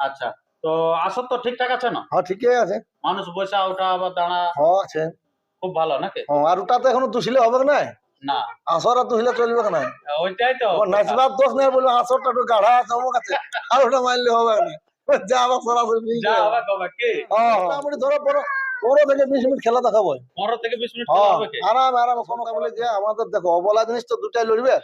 আচ্ছা তো আসর তো ঠিকঠাক আছে না? হ্যাঁ ঠিকই আছে। মানুষ বসা ওঠা আবার দাঁড়া। হ্যাঁ আছে। খুব ভালো নাকি? হ্যাঁ, আর ওটা তো এখনও দুষিলে হবে না না। আসর আর দুষিলে চলবে না ওইটাই তো। নাচবার দোষ নেই বলব আসরটা একটু গাঢ়া আছে আমার কাছে আর ওটা হবে না। যা আবার সরাসরি যা। হবে কবে কি? হ্যাঁ মোটামুটি ধরো পনেরো পনেরো থেকে বিশ মিনিট খেলা দেখাবো। পনেরো থেকে বিশ মিনিট হ্যাঁ আরাম আরাম কোনো বলে যে আমাদের দেখো অবলা জিনিস তো দুটাই লড়বে।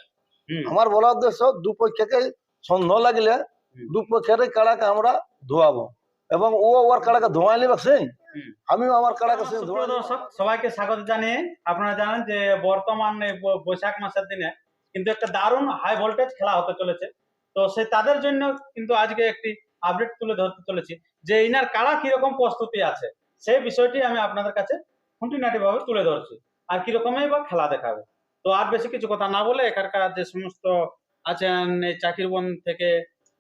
আমার বলার উদ্দেশ্য দুপক্ষকে সন্দেহ লাগলে। দুপক্ষের কাড়াকে আমরা ধোয়াবো। এবং ও ওর কাড়াকে ধোয়াই নিবে সেই হুম। আমিও আমার কাড়াকে সেই দর্শক সবাইকে স্বাগত জানিয়ে আপনারা জানেন যে বর্তমান বৈশাখ মাসের দিনে কিন্তু একটা দারুণ হাই ভোল্টেজ খেলা হতে চলেছে। তো সে তাদের জন্য কিন্তু আজকে একটি আপডেট তুলে ধরতে চলেছি যে ইনার কারা কীরকম প্রস্তুতি আছে সেই বিষয়টি আমি আপনাদের কাছে খুঁটিনাটি ভাবে তুলে ধরছি আর কিরকমই বা খেলা দেখাবে। তো আর বেশি কিছু কথা না বলে এখানকার যে সমস্ত আছেন এই চাকির বন থেকে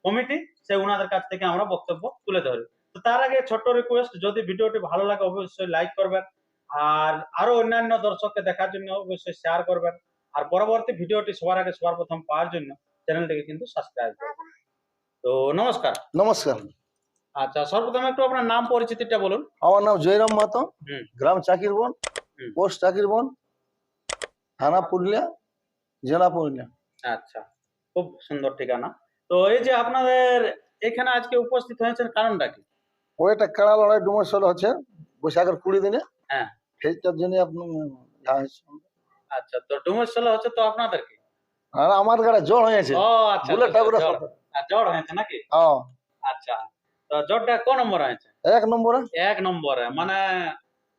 কমিটি সে ওনাদের কাছ থেকে আমরা বক্তব্য তুলে ধরি। তো তার আগে ছোট্ট রিকোয়েস্ট যদি ভিডিওটি ভালো লাগে অবশ্যই লাইক করবেন আর আরও অন্যান্য দর্শককে দেখার জন্য অবশ্যই শেয়ার করবেন আর পরবর্তী ভিডিওটি সবার আগে সবার প্রথম পাওয়ার জন্য চ্যানেলটিকে কিন্তু সাবস্ক্রাইব করবেন। তো নমস্কার। নমস্কার। আচ্ছা সর্বপ্রথম একটু আপনার নাম পরিচিতিটা বলুন। আমার নাম জয়রাম মাতো। গ্রাম চাকিরবন। পোস্ট চাকিরবন থানা পুরুলিয়া জেলা পুরুলিয়া। আচ্ছা খুব সুন্দর ঠিকানা। তো এই যে আপনাদের এখানে আজকে উপস্থিত হয়েছেন কারণটা কি? ওই একটা কাড়া লড়াই ডুমরসল হচ্ছে বৈশাখের কুড়ি দিনে। হ্যাঁ। সেইটার জন্য হয়েছে। আচ্ছা তো ডুমেশ্বলা হচ্ছে তো আপনাদের কি? আর আমার গাড়ি জ্বর হয়েছে। ও আচ্ছা বুলেট আচ্ছা, ঠাকুরের জ্বর। হয়েছে নাকি? হ্যাঁ আচ্ছা তো জ্বরটা কোন নম্বর হয়েছে? এক নম্বরে। এক নম্বরে মানে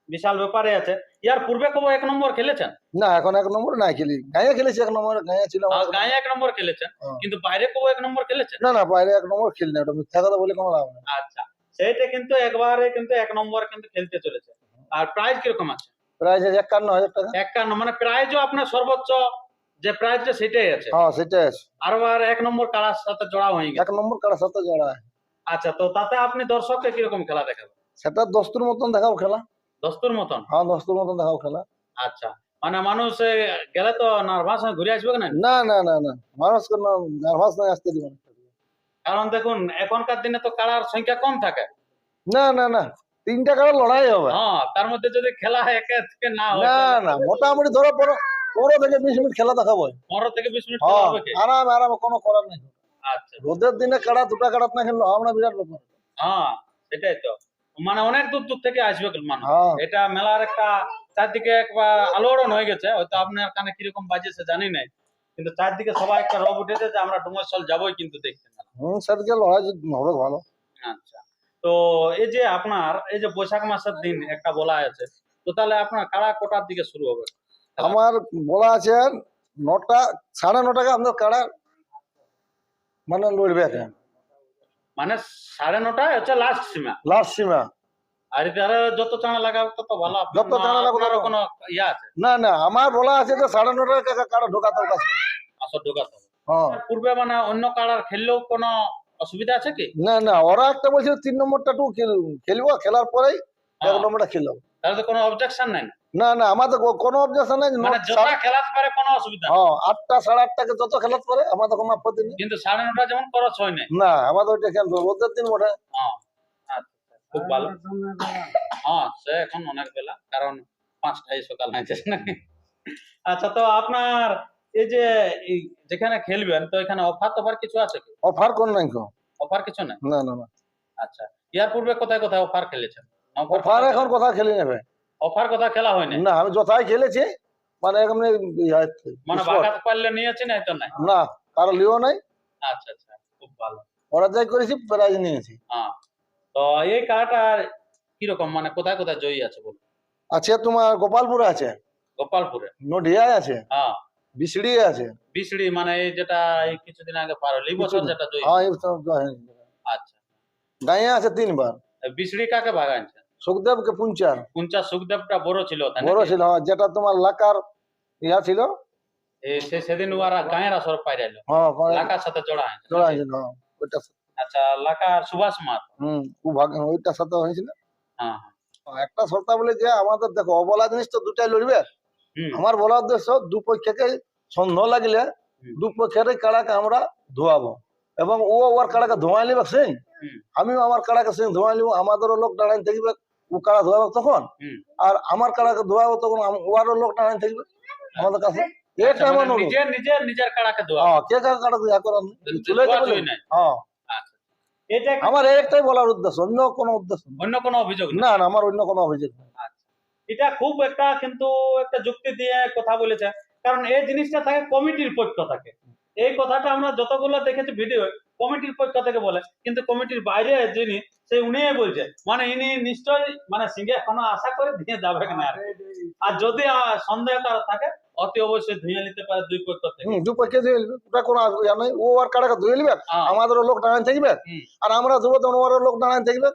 বিশাল ব্যাপারে আছে। ইয়ার পূর্বে কবে এক নম্বর খেলেছেন? না এখন এক নম্বরে নাই খেলি গাঁয়ে খেলেছি এক নম্বরে গাঁয়ে ছিল আর গায়ে এক নম্বর খেলেছেন। হ্যাঁ। কিন্তু বাইরে কবে এক নম্বর খেলেছেন? না না বাইরে এক নম্বর খেলি না ওটা মিথ্যা কথা বলে কোনো লাভ নেই। আচ্ছা সেইটা কিন্তু একবারে কিন্তু এক নম্বর কিন্তু খেলতে চলেছে। আর প্রাইজ কীরকম আছে? প্রায় যে একান্ন হাজার টাকা। একান্ন মানে প্রাইজও আপনার সর্বোচ্চ যে প্রাইজটা সেটাই আছে। হ্যাঁ সেটাই আছে। আর এক নম্বর কারার সাথে জড়া হয়ে গেছে। এক নম্বর কারার সাথে জড়া আছে। আচ্ছা তো তাতে আপনি দর্শককে কীরকম খেলা দেখাবেন? সেটা দস্তুর মতন দেখাও খেলা। দস্তুর মতন? হ্যাঁ দস্তুর মতন দেখাও খেলা। আচ্ছা। মানে মানুষ গেলে তো নার্ভাস হয়ে ঘুরে আসবে না না না না না। মানুষকে না নার্ভাস নাই আসতে দিব না। কারণ দেখুন এখনকার দিনে তো কারার সংখ্যা কম থাকে। না না না। তিনটা কাড়া লড়াই হবে। হ্যাঁ তার মধ্যে যদি খেলা একে থেকে না হয় না না। মোটামুটি ধরো পনেরো পনেরো থেকে বিশ মিনিট খেলা দেখাবো। পনেরো থেকে বিশ মিনিট খেলা হ্যাঁ হবে? আরাম আরাম কোনো করার নেই। আচ্ছা। রোদের দিনে কাড়া দুটা কাড়াত না খেললো আমরা বিরাট ব্যাপার। হ্যাঁ সেটাই তো। মানে অনেক দূর দূর থেকে আসবে মানুষ। হ্যাঁ। এটা মেলার একটা চারদিকে একবার আলোড়ন হয়ে গেছে হয়তো আপনার কানে কীরকম বাজেছে জানি নাই। কিন্তু চারদিকে সবাই একটা রব উঠেছে যে আমরা ডুমরসল যাবোই কিন্তু দেখতে। হম হবে ভালো। আচ্ছা। তো এই যে আপনার এই যে বৈশাখ মাসের দিন একটা বলা আছে তো তাহলে আপনার কাড়া কোটার দিকে শুরু হবে? আমার বলা আছে নটা সাড়ে নটাকে আমাদের কাড়া মানে লড়বে এখন। মানে সাড়ে নটা হচ্ছে লাস্ট সীমা। লাস্ট সীমা। আর তারা যত চাঁড়া লাগাবে তত ভালো। যত চাঁড়া লাগাবে আপনারও কোনো ইয়া আছে? না না আমার বলা আছে যে সাড়ে নটার কাছে কারও ঢোকাতে হবে আসো ঢোকাতে হবে হ্যাঁ। পূর্বে মানে অন্য কারার খেললেও কোনো অসুবিধা আছে কি? না না ওরা একটা বলছিল তিন নম্বরটা টু খেলব খেলার পরেই এক হ্যাঁ, নম্বরটা খেলব তাহলে তো কোনো অবজেকশন নাই না? না আমাদের কোনো অবজেকশন নেই মানে যত খেলাতে পারে কোনো অসুবিধা হ্যাঁ আটটা সাড়ে আটটাকে যত খেলাতে পারে আমাদের কোনো আপত্তি নেই। কিন্তু সাড়ে নটা যেমন খরচ হয় না আমাদের ওইটা রোদের দিন হ্যাঁ আচ্ছা, খুব ভালো। হ্যাঁ সে এখন অনেক বেলা কারণ সকাল হয়েছে নাকি? আচ্ছা তো আপনার এই যে যেখানে খেলবেন তো এখানে অফার টফার কিছু আছে কি? অফার কোন নাই অফার কিছু নাই? না না না। আচ্ছা ইয়ার পূর্বে কোথায় কোথায় অফার খেলেছেন? অফার এখন কথা খেলি নেবে। অফার কথা খেলা হয়নি না আমি যথাই খেলেছি মানে এমনি মানে sport। পারলে নিয়েছি না তো নাই? না কারও লিও নাই। আচ্ছা আচ্ছা খুব ভালো। ওরা যাই করেছি প্রাইজ নিয়েছি। হ্যাঁ তো এই কার্ডটার কীরকম মানে কোথায় কোথায় জয়ী আছে বলুন? আছে তোমার গোপালপুরে আছে। গোপালপুরে? নডিয়ায় আছে। হ্যাঁ। বিসড়ি আছে। বিসড়ি মানে এই যেটা এই কিছুদিন আগে পার হলো এই বছর যেটা জয়ী। হ্যাঁ এই আচ্ছা। গাঁয়ে আছে তিনবার। বিসড়ি কাকে ভাগাইছে? সুখদেবকে পুঞ্চার। পুঞ্চা সুখদেবটা বড় ছিল বড় ছিল হ্যাঁ, যেটা তোমার লাকার ইয়া ছিল। সে সেদিন ওরা গায়ের আসর পাইরাইলো। হ্যাঁ লাকার সাথে জোড়া জোড়া হয়েছিল হ্যাঁ, ওইটা আচ্ছা লাকার সুভাষ মাত হম ওইটার সাথে হয়েছিল। হ্যাঁ একটা শর্তা বলে যে আমাদের দেখো অবলা জিনিস তো দুটাই লড়বে আমার বলার উদ্দেশ্য দুপক্ষকে সন্দেহ লাগলে। দুপক্ষের কাড়াকে আমরা ধোয়াবো। এবং ও ওর কাড়াকে ধোঁয়াই নিবে সিং। আমিও আমার কাড়াকে সিং ধোঁয়াই নিব আমাদেরও লোক দাঁড়াই থাকবে ও কাড়া ধোয়াবে তখন? আর আমার কাড়াকে ধোয়াবে তখন? ওয়ারও লোক দাঁড়াই থাকবে আমাদের কাছে। এটা আচ্ছা, আমার মানে নিজের হ্যাঁ কে কার কাড়া দিয়া করার চলে যাবে হ্যাঁ। আচ্ছা। এটা আমার একটাই বলার উদ্দেশ্য অন্য কোনো উদ্দেশ্য অন্য কোনো অভিযোগ না? না আমার অন্য কোনো অভিযোগ নেই এটা খুব একটা কিন্তু একটা যুক্তি দিয়ে কথা বলেছে। কারণ এই জিনিসটা থাকে কমিটির পক্ষ থাকে। এই কথাটা আমরা যতগুলো দেখেছি ভিডিও কমিটির পক্ষ থেকে বলে কিন্তু কমিটির বাইরে যিনি সেই উনিই বলছে মানে ইনি নিশ্চয়ই মানে সিঙ্গে কোনো আশা করে দিয়ে যাবে না আর। আর যদি সন্দেহ কারও থাকে অতি অবশ্যই ধুয়ে নিতে পারে দুই পক্ষ থেকে। হুম দুপক্ষে দিয়ে নিবে ওটা কোনো ইয়া নেই ও আর কাড়াকে ধুয়ে নিবে হ্যাঁ, আমাদেরও লোক দাঁড়াই থাকবে আর আমরা ধুবো তখন ওরও লোক দাঁড়াই থাকবে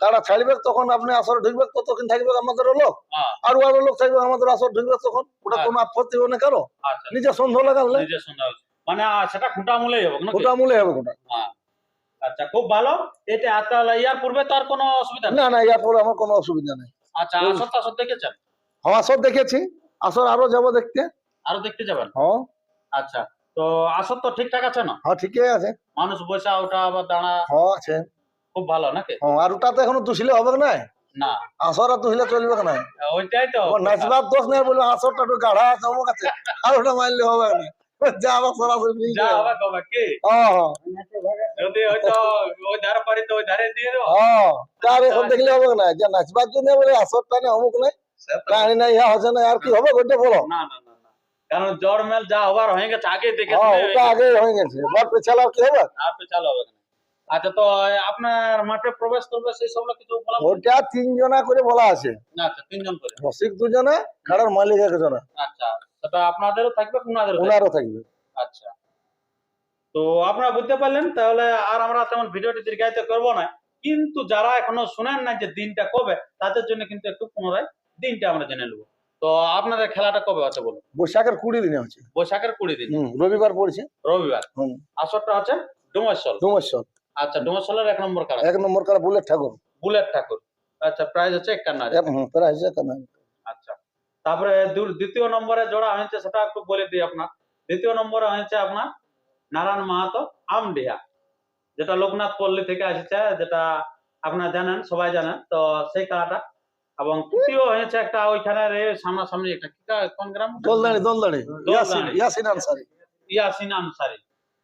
কাড়া ছাড়বে তখন আপনি আসর ঢুকবে ততক্ষণ থাকবে আমাদেরও লোক। হ্যাঁ, আর ওয়ারও লোক থাকবে আমাদের আসর ঢুকবে তখন ওটা হ্যাঁ। কোনো আপত্তি হবে না কারও। আচ্ছা। নিজে সন্দেহ লাগালে নিজের সন্দেহ মানে সেটা খুঁটা মূলেই হবে? ওটা মূলে হবে ওটা হ্যাঁ। আচ্ছা খুব ভালো। এটা আর তাহলে ইয়ার পূর্বে তো আর কোনো অসুবিধা না না ইয়ার পরে আমার কোনো অসুবিধা নেই। আচ্ছা হুম। আসর দেখেছেন? হ্যাঁ আসর দেখেছি। আসর আরও যাব দেখতে। আরও দেখতে যাবেন? হ্যাঁ। আচ্ছা তো আসর তো ঠিকঠাক আছে না? হ্যাঁ ঠিকই আছে। মানুষ বসা ওটা আবার দাঁড়া হ্যাঁ আছে। খুব ভালো নাকি? হ্যাঁ আর ওটা তো এখনও তুষলে হবে না না। আসর আর তুষলে চলবে না ওইটাই তো। নাচবার দোষ নেই বলবে আসরটা একটু গাঢ়া আছে আমার কাছে। আর ওটা মানলে হবে না সরাসরি যাবে। হবে হ্যাঁ হ্যাঁ। যদি হয়তো ওই ধারে পারি তো ওই ধারে দিয়ে দেবো হ্যাঁ। তার এখন দেখলে হবে না। যে নাচবার জন্য বলে আসরটা নেই অমুক নাই। ইয়া হচ্ছে না আর কি হবে ওইটা বলো। না না না না। কারণ জ্বর মেল যা হবার হয়ে গেছে আগে দেখে হ্যাঁ ওটা আগে হয়ে গেছে। বর পেছাল আর কি হবে? আর তো হবে না। আচ্ছা তো আপনার মাঠে প্রবেশ করবে সেই সব কিছু বলা ওটা তিনজনা করে বলা আছে। আচ্ছা তিনজন করে। রসিক দুজনে কারণ মালিক একজনে। আচ্ছা সেটা আপনাদেরও থাকবে ওনাদেরও থাকবে? ওনারও থাকবে। আচ্ছা। তো আপনারা বুঝতে পারলেন তাহলে আর আমরা তেমন ভিডিওটি দীর্ঘায়িত করব না। কিন্তু যারা এখনও শুনেন না যে দিনটা কবে তাদের জন্য কিন্তু একটু পুনরায় দিনটা আমরা জেনে নেব। তো আপনাদের খেলাটা কবে আছে বলুন? বৈশাখের কুড়ি দিনে আছে বৈশাখের কুড়ি দিন। হুম রবিবার পড়ছে। রবিবার। হুম। আসরটা আছে ডুমসল ডুমস্বর আচ্ছা ডুমসলের এক নম্বর কারা? এক নম্বর কারা? বুলেট ঠাকুর। বুলেট ঠাকুর। আচ্ছা প্রাইস হচ্ছে একান্ন হাজার। কেন আচ্ছা তারপরে দ্বিতীয় নম্বরে জোড়া হয়েছে সেটা একটু বলে দিই আপনার। দ্বিতীয় নম্বরে হয়েছে আপনার নারায়ণ মাহাতো আমডিহা যেটা লোকনাথ পল্লী থেকে আসছে যেটা আপনারা জানেন সবাই জানেন তো সেই খেলাটা এবং তৃতীয় হয়েছে একটা ওইখানে সামনাসামনি একটা কোন গ্রাম? দোলদাড়ি দোলদাড়ি। ইয়াসিন আনসারি। ইয়াসিন আনসারি।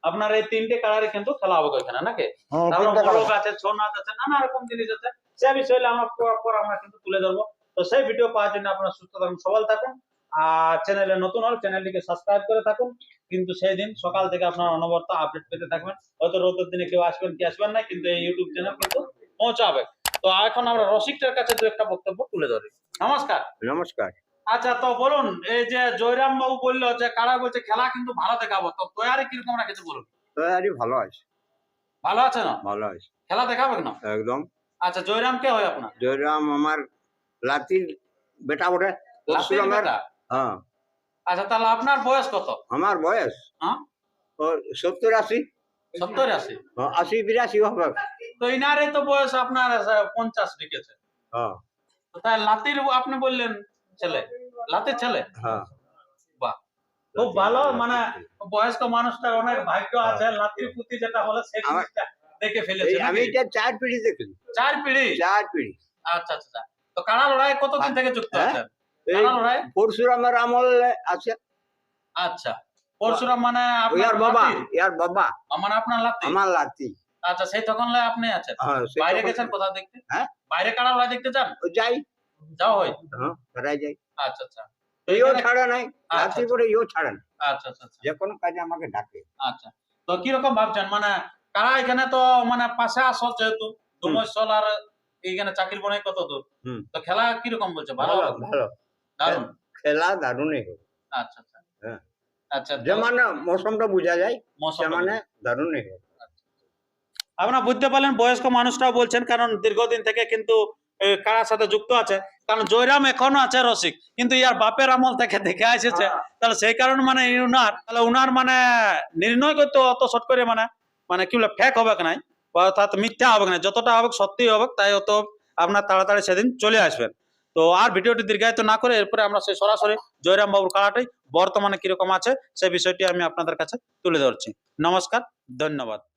আপনার এই তিনটে কালারে কিন্তু খেলা হবে ওইখানে নাকি? হ্যাঁ মোরগ আছে ছৌ নাচ আছে নানা রকম জিনিস আছে। সে বিষয়ে আমরা পর আমরা কিন্তু তুলে ধরবো। তো সেই ভিডিও পাওয়ার জন্য আপনারা সুস্থ থাকুন সবল থাকুন। আর চ্যানেলে নতুন হলে চ্যানেলটিকে সাবস্ক্রাইব করে থাকুন। কিন্তু সেই দিন সকাল থেকে আপনারা অনবরত আপডেট পেতে থাকবেন। হয়তো রোদের দিনে কেউ আসবেন কি আসবেন না কিন্তু এই ইউটিউব চ্যানেল কিন্তু পৌঁছাবে। তো এখন আমরা রসিকটার কাছে দু একটা বক্তব্য তুলে ধরি। নমস্কার। নমস্কার। আচ্ছা তো বলুন এই যে জয়রাম বাবু বলল যে কারা বলছে খেলা কিন্তু ভালো দেখাবো। তো তৈরি কীরকম রাখেছে বলুন? তৈরি ভালো আছে। ভালো আছে না? ভালো আছে। খেলা দেখাবে না? একদম। আচ্ছা জয়রাম কে হয় আপনার? জয়রাম আমার লাতির বেটা বটে। লাতির বেটা? হ্যাঁ। আচ্ছা তাহলে আপনার বয়স কত? আমার বয়স? হ্যাঁ? সত্তর আশি। সত্তর আশি? আশি বিরাশি হবে। তো ইনারে তো বয়স আপনার পঞ্চাশ ঢুকেছে হ্যাঁ। তো তাই লাতির আপনি বললেন ছেলে। লাতির ছেলে? হ্যাঁ। বাহ। খুব ভালো মানে বয়স্ক মানুষটার অনেক ভাগ্য আছে লাতির প্রতি যেটা হলো সেই জিনিসটা দেখে ফেলেছে আমি এটা চার পিড়ি দেখলি চার পিড়ি চার পিড়ি আচ্ছা আচ্ছা আচ্ছা। তো কারা লড়াই কতদিন থেকে যুক্ত হ্যাঁ? আছেন? এই কারা লড়াই পরশুরামের আমলে আছে। আচ্ছা। পরশুরাম মানে আপনার বাবা ইয়ার বাবা। মানে আপনার লাতি? আমার লাতি। আচ্ছা সেই তখন লয় আপনি আছেন? হ্যাঁ বাইরে গেছেন কোথাও দেখতে? হ্যাঁ? বাইরে কারা লড়াই দেখতে যান? যাই। যাও হয়। হ্যাঁ যাই। আচ্ছা আচ্ছা। ইও ছাড়ে নাই আচ্ছা, লাতি ইও ছাড়ে না আচ্ছা আচ্ছা আচ্ছা। যে কোনো কাজে আমাকে ডাকে। আচ্ছা। তো কীরকম ভাবছেন? মানে কারা এখানে তো মানে পাশে আসল যেহেতু ডুমসল আর এইখানে চাকরি বনে কত দূর? তো খেলা কীরকম বলছে? ভালো? ভালো দারুণ? খেলা দারুণই আচ্ছা আচ্ছা। হ্যাঁ। আচ্ছা মানে মৌসুমটা বোঝা যায় মানে দারুণই আপনারা বুঝতে পারলেন বয়স্ক মানুষটাও বলছেন কারণ দীর্ঘদিন থেকে কিন্তু কারার সাথে যুক্ত আছে। কারণ জয়রাম এখনও আছে রসিক কিন্তু ইয়ার বাপের আমল থেকে দেখে এসেছে তাহলে সেই কারণে মানে উনার তাহলে উনার মানে নির্ণয় করতে অত শর্ট করে মানে মানে কি বলে ফেক হবে নাই? বা অর্থাৎ মিথ্যা হবে না যতটা হবে সত্যি হবে তাই অত আপনার তাড়াতাড়ি সেদিন চলে আসবেন। তো আর ভিডিওটি দীর্ঘায়িত না করে এরপরে আমরা সেই সরাসরি জয়রাম বাবুর কালাটাই বর্তমানে কীরকম আছে সেই বিষয়টি আমি আপনাদের কাছে তুলে ধরছি। নমস্কার ধন্যবাদ।